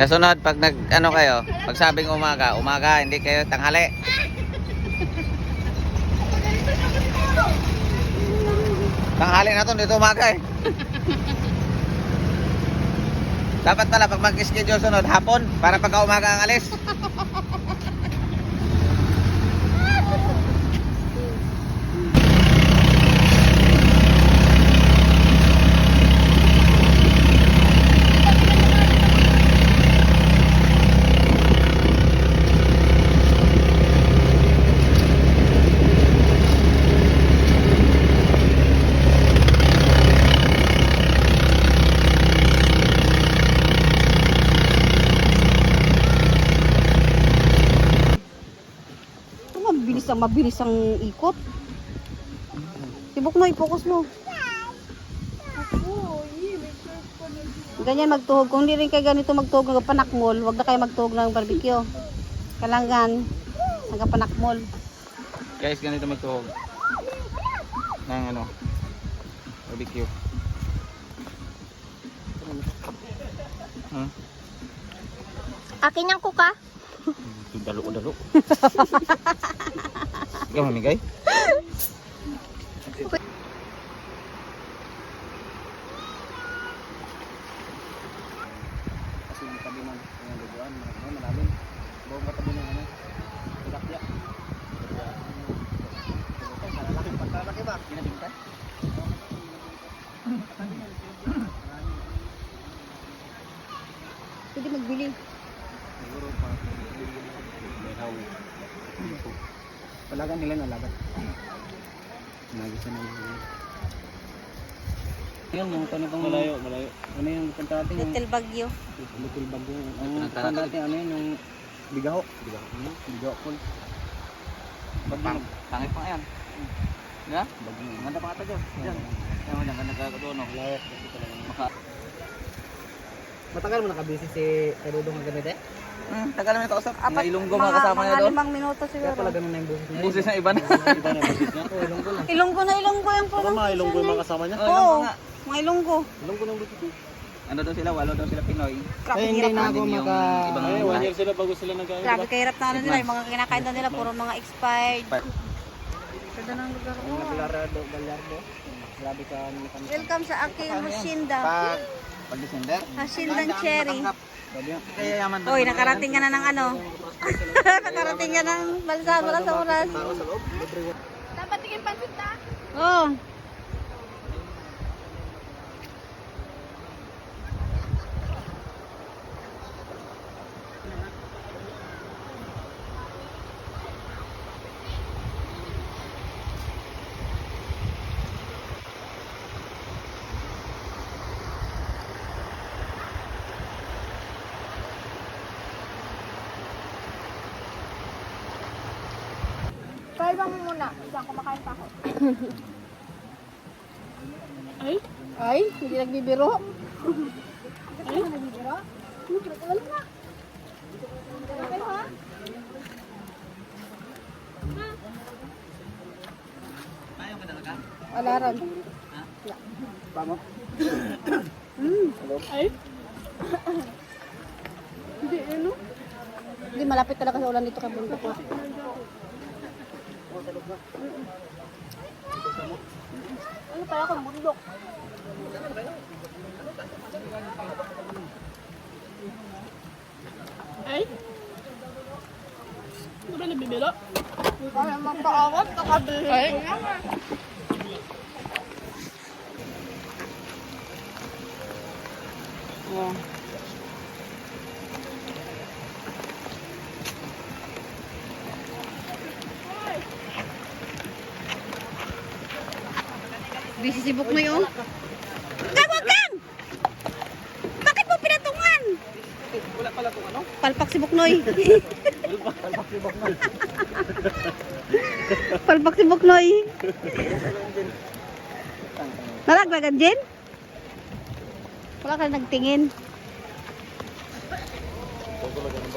Kasunod, pag nag, ano kayo, pag sabing umaga, umaga, hindi kayo tanghali. Tanghali na to, dito umaga eh. Dapat pala pag mag-schedule sunod, hapon, para pagka umaga ang alis. Mabilis ang mabilis ang ikot. Tibok mo, i-focus mo. Ganyan magtuhog. Kung hindi rin kayo ganito magtuhog ng panakmol, wag na kayo magtuhog ng barbecue. Kalangan, ng panakmol. Guys, ganito magtuhog. Ng ano, barbecue. Hmm? Akin yung kuka. Dalo-dalo. Ikaw mamigay? Kasi yung tabi ng ng luguan, ano, malalim. Buong katabi ng ano, tilapia. Malalaki, pagkalaki ba? Kinabingka? Pwede magbili. Siguro pa. Mehaw. Palagan nila na lagat. Nagisa na nila. Yun, yung ano bang malayo, malayo. Ano yung punta natin Little Bagyo. Little Bagyo. Ang punta natin. ano yun, yung Bigaho. Bigaho. Bigaho Pool. Bagyo. Pang, pangit pa yan. Diba? Bagyo. Ganda pa kata dyan. Diyan. Diyan mo ganda ka doon. no? Malawak kasi talaga. Maka, Matagal mo nakabisi si Erudong ang ganito eh? hmm, tagal namin kausap. Mga Apat- ilunggo mga kasama niya doon. limang minuto Kaya siguro. pala ganun na yung busis niya. Busis na iba na. Iba na busis niya. Oo, ilonggo na. Ilonggo na ilonggo yung pronunciation. mga ilonggo yung mga kasama niya. Oh, ilunggo Oo, nga. mga ilonggo. Ilonggo ng busis niya. Ano daw sila? Walo daw sila Pinoy. Grabe hindi hirap na na. ako maka... ibang Ay, mga- one year sila bago sila nag Grabe kahirap na ano nila. Yung mga kinakain na nila, puro mga expired. Ganda ng lugar ko. Naglarado, Gallardo. Grabe ka. Welcome sa aking hacienda. Pag, pag December. Hacienda cherry. Grabe yan. Kaya yaman daw. Uy, nakarating ka na ng ano? nakarating ka ng balsa, wala sa oras. Dapat tingin pansit ta. Oh. Try bang muna. Diyan kumakain pa ako. Ay? Ay, hindi nagbibiro. Ay? Nagbibiro? Wala na. Okay ha? Wala ron. Tama? Ay? Hindi, ano? Hindi, malapit talaga sa ulan dito kay Bundok. Ano pala ako? Bundok. Ay? Ano ba nabibiro? Kaya magkaawat. Nakabili. Ay? Oh. Busy si Buknoy, oh. Kag, wag kang! Bakit mo pinatungan? Wala pala kung ano. Palpak si Buknoy. Palpak si Bakman. Palpak si Buknoy. Nalaglagan, Jen? Wala ka nagtingin. Ito talaga ng